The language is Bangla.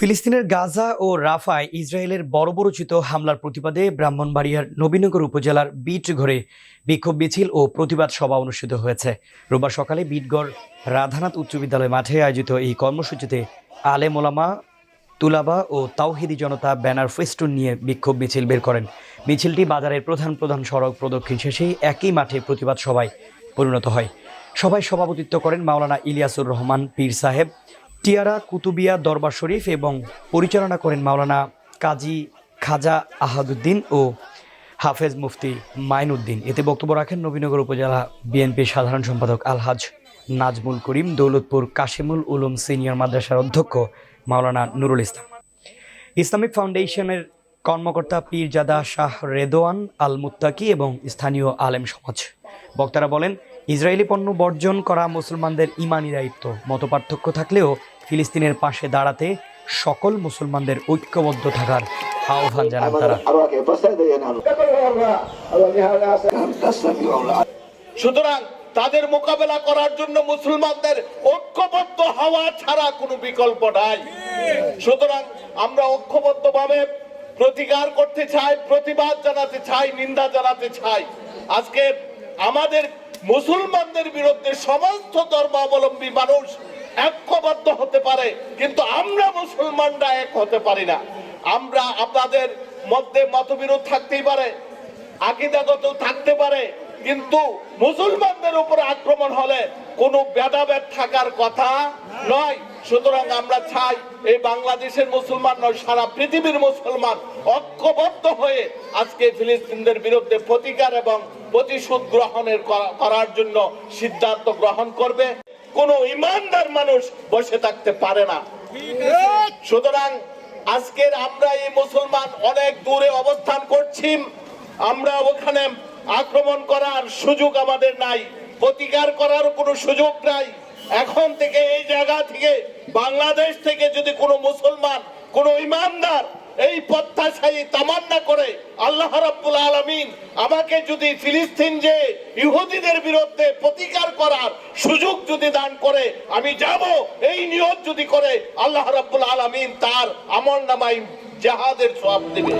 ফিলিস্তিনের গাজা ও রাফায় ইসরায়েলের বর্বরোচিত হামলার প্রতিবাদে ব্রাহ্মণবাড়িয়ার নবীনগর উপজেলার বিট ঘরে বিক্ষোভ মিছিল ও প্রতিবাদ সভা অনুষ্ঠিত হয়েছে। রোববার সকালে বিটগড় রাধানাথ উচ্চ বিদ্যালয় মাঠে আয়োজিত এই কর্মসূচিতে আলেম ওলামা তুলাবা ও তাওহিদি জনতা ব্যানার ফেস্টুন নিয়ে বিক্ষোভ মিছিল বের করেন। মিছিলটি বাজারের প্রধান প্রধান সড়ক প্রদক্ষিণ শেষে একই মাঠে প্রতিবাদ সভায় পরিণত হয়। সভায় সভাপতিত্ব করেন মাওলানা ইলিয়াসুর রহমান পীর সাহেব টিয়ারা কুতুবিয়া, দরবার শরীফ এবং পরিচালনা করেন মাওলানা কাজী খাজা আহাদুদ্দিন ও হাফেজ মুফতি মাইনুদ্দিন। এতে বক্তব্য রাখেন নবীনগর উপজেলা বিএনপির সাধারণ সম্পাদক আলহাজ নাজমুল করিম, দৌলতপুর কাশিমুল উলুম সিনিয়র মাদ্রাসার অধ্যক্ষ মাওলানা নুরুল ইসলাম। ইসলামিক ফাউন্ডেশনের কর্মকর্তা পীরজাদা শাহ রেদোয়ান আল মুত্তাকি এবং স্থানীয় আলেম সমাজ। বক্তারা বলেন, ইসরায়েলি পণ্য বর্জন করা মুসলমানদের ইমানি দায়িত্ব। মতপার্থক্য থাকলেও ফিলিস্তিনের পাশে দাঁড়াতে সকল মুসলমানদের ঐক্যবদ্ধ থাকার আহ্বান জানান তারা। সুতরাং তাদের মোকাবেলা করার জন্য মুসলমানদের ঐক্যবদ্ধ হওয়া ছাড়া কোনো বিকল্প নাই। সুতরাং আমরা ঐক্যবদ্ধভাবে প্রতিকার করতে চাই, প্রতিবাদ জানাতে চাই, নিন্দা জানাতে চাই। আজকে আমাদের মুসলমানদের বিরুদ্ধে সমস্ত ধর্মাবলম্বী মানুষ ঐক্যবদ্ধ হতে পারে, কিন্তু আমরা মুসলমানরা এক হতে পারি না। আমরা আপনাদের মধ্যে মতবিরোধ থাকতেই পারে, আকিদাগত থাকতে পারে, কিন্তু মুসলমানদের উপর আক্রমণ হলে কোনো ভেদাভেদ থাকার কথা নয়। সুতরাং আমরা চাই এই বাংলাদেশের মুসলমান নয়, সারা পৃথিবীর মুসলমান ঐক্যবদ্ধ হয়ে আজকে ফিলিস্তিনদের বিরুদ্ধে প্রতিকার এবং প্রতিশোধ গ্রহণের করার জন্য সিদ্ধান্ত গ্রহণ করবে। কোনো ইমানদার মানুষ বসে থাকতে পারে না। সুতরাং আজকের আমরা এই মুসলমান অনেক দূরে অবস্থান করছি। আমরা ওখানে আক্রমণ করার সুযোগ আমাদের নাই। প্রতিকার করার কোনো সুযোগ নাই। এখন থেকে এই জায়গা থেকে বাংলাদেশ থেকে যদি কোনো মুসলমান, কোনো ইমানদার এই প্রত্যাশায়ী তামান্না করে, আল্লাহ রাব্বুল আলামিন আমাকে যদি ফিলিস্তিন যে ইহুদিদের বিরুদ্ধে প্রতিকার করার সুযোগ যদি দান করে, আমি যাব, এই নিয়ত যদি করে, আল্লাহ রাব্বুল আলামিন তার আমল নামাই জাহাদের সওয়াব দেবে।